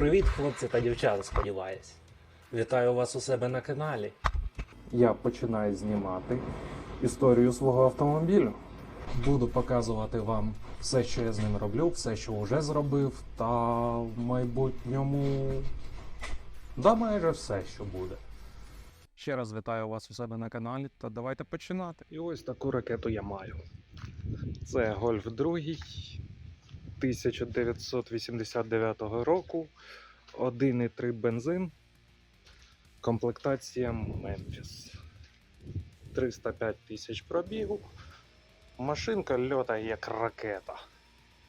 Привіт, хлопці та дівчата, сподіваюсь. Вітаю вас у себе на каналі. Я починаю знімати історію свого автомобілю. Буду показувати вам все, що я з ним роблю, все, що вже зробив, та в майбутньому. Да, майже все, що буде. Ще раз вітаю вас у себе на каналі та давайте починати. І ось таку ракету я маю. Це Гольф 2 1989 року, 1,3 бензин, комплектація Мемфіс. 305 тисяч пробігу. Машинка льотає як ракета.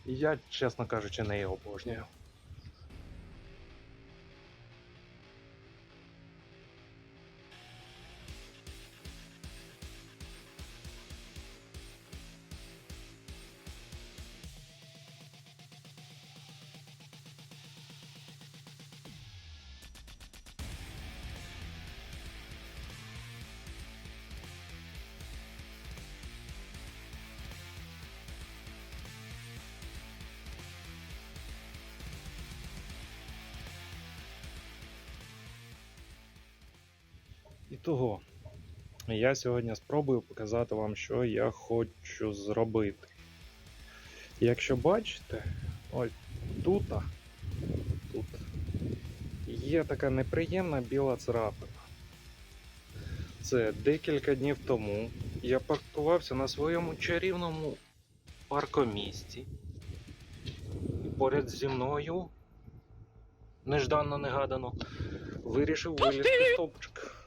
Я, чесно кажучи, неї обожнюю. Того, я сьогодні спробую показати вам, що я хочу зробити. Якщо бачите, ось тут, тут є така неприємна біла царапина. Це декілька днів тому я паркувався на своєму чарівному паркомісці. І поряд зі мною, нежданно негадано, вирішив вилізти стовпчик.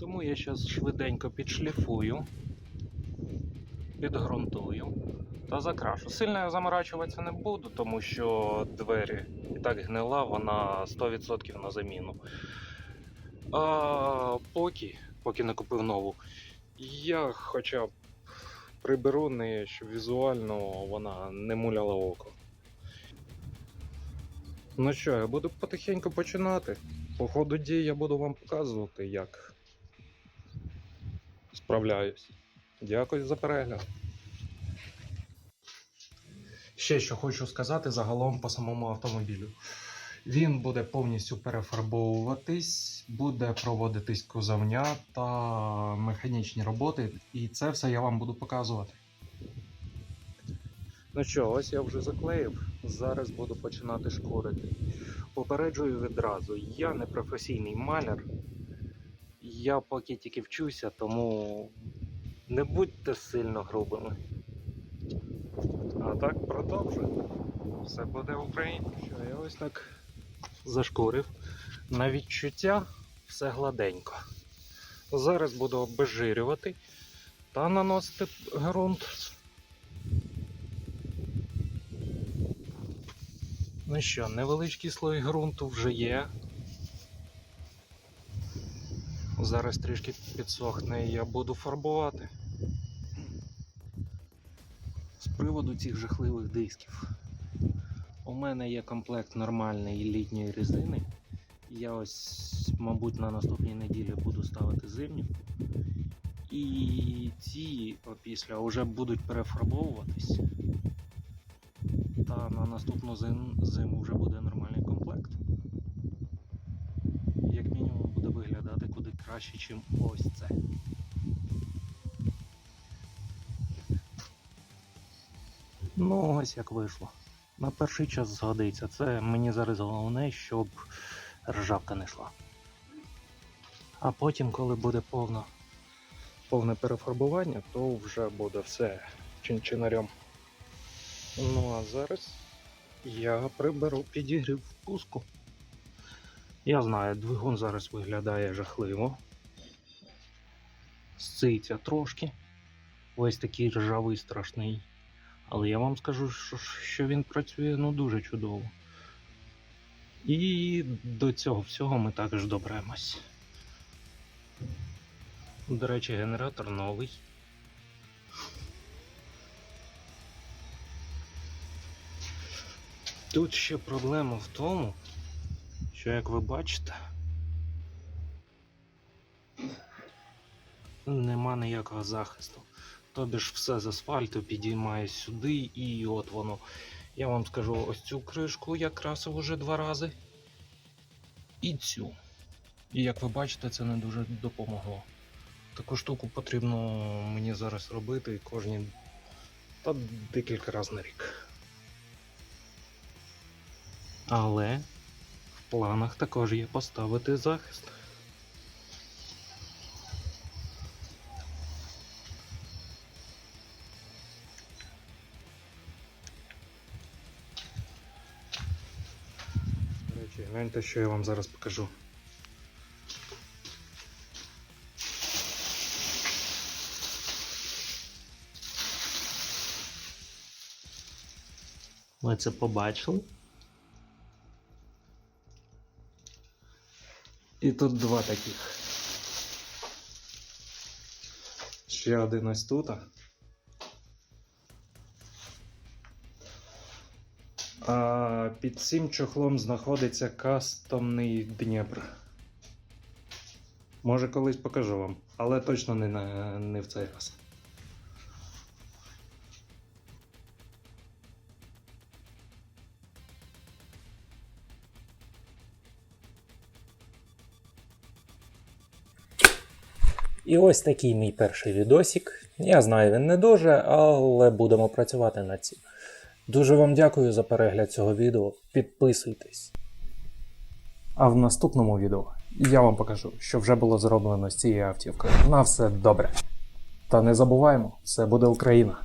Тому я зараз швиденько підшліфую, підґрунтую та закрашу. Сильно я заморачуватися не буду, тому що двері і так гнила, вона 100% на заміну. А поки, поки не купив нову, я хоча б приберу неї, щоб візуально вона не муляла око. Ну що, я буду потихеньку починати. По ходу дій я буду вам показувати, як справляюсь. Дякую за перегляд. Ще що хочу сказати загалом по самому автомобілю. Він буде повністю перефарбовуватись, буде проводитись кузовня та механічні роботи, і це все я вам буду показувати. Ну що, ось я вже заклеїв. Зараз буду починати шкурити. Попереджую відразу, я не професійний маляр. Я поки тільки вчуся, тому не будьте сильно грубими. А так продовжуємо. Все буде в Україні. Що я ось так зашкурив. На відчуття все гладенько. Зараз буду обезжирювати та наносити ґрунт. Ну що, невеличкий слой ґрунту вже є. Зараз трішки підсохне і я буду фарбувати. З приводу цих жахливих дисків. У мене є комплект нормальної літньої резини. Я ось, мабуть, на наступній неділі буду ставити зимню. І ці опісля вже будуть перефарбовуватись. Та на наступну зиму вже буде нормальний комплект. Як мінімум буде виглядати куди краще, ніж ось це. Ну, ось як вийшло. На перший час згодиться. Це мені зараз головне, щоб ржавка не йшла. А потім, коли буде повно, повне перефарбування, то вже буде все чин-чинарем. Ну а зараз я приберу підігрів впуску. Я знаю, двигун зараз виглядає жахливо. Сциться трошки. Ось такий ржавий страшний. Але я вам скажу, що, він працює ну дуже чудово. І до цього всього ми також доберемось. До речі, генератор новий. Тут ще проблема в тому, що як ви бачите, нема ніякого захисту. Тобі ж все з асфальту підіймає сюди, і от воно Я вам скажу ось цю кришку я красив уже два рази. І цю. І як ви бачите, це не дуже допомогло. Таку штуку потрібно мені зараз робити кожні та декілька разів на рік. Але планах також є поставити захист. До речі, гляньте, що я вам зараз покажу. Ви це побачили? І тут два таких. Ще один ось тут. А під цим чохлом знаходиться кастомний Дніпр. Може колись покажу вам, але точно не, на, не в цей раз. І ось такий мій перший відосік. Я знаю, він не дуже, але будемо працювати над цим. Дуже вам дякую за перегляд цього відео. Підписуйтесь. А в наступному відео я вам покажу, що вже було зроблено з цією автівкою. На все добре. Та не забуваємо, це буде Україна.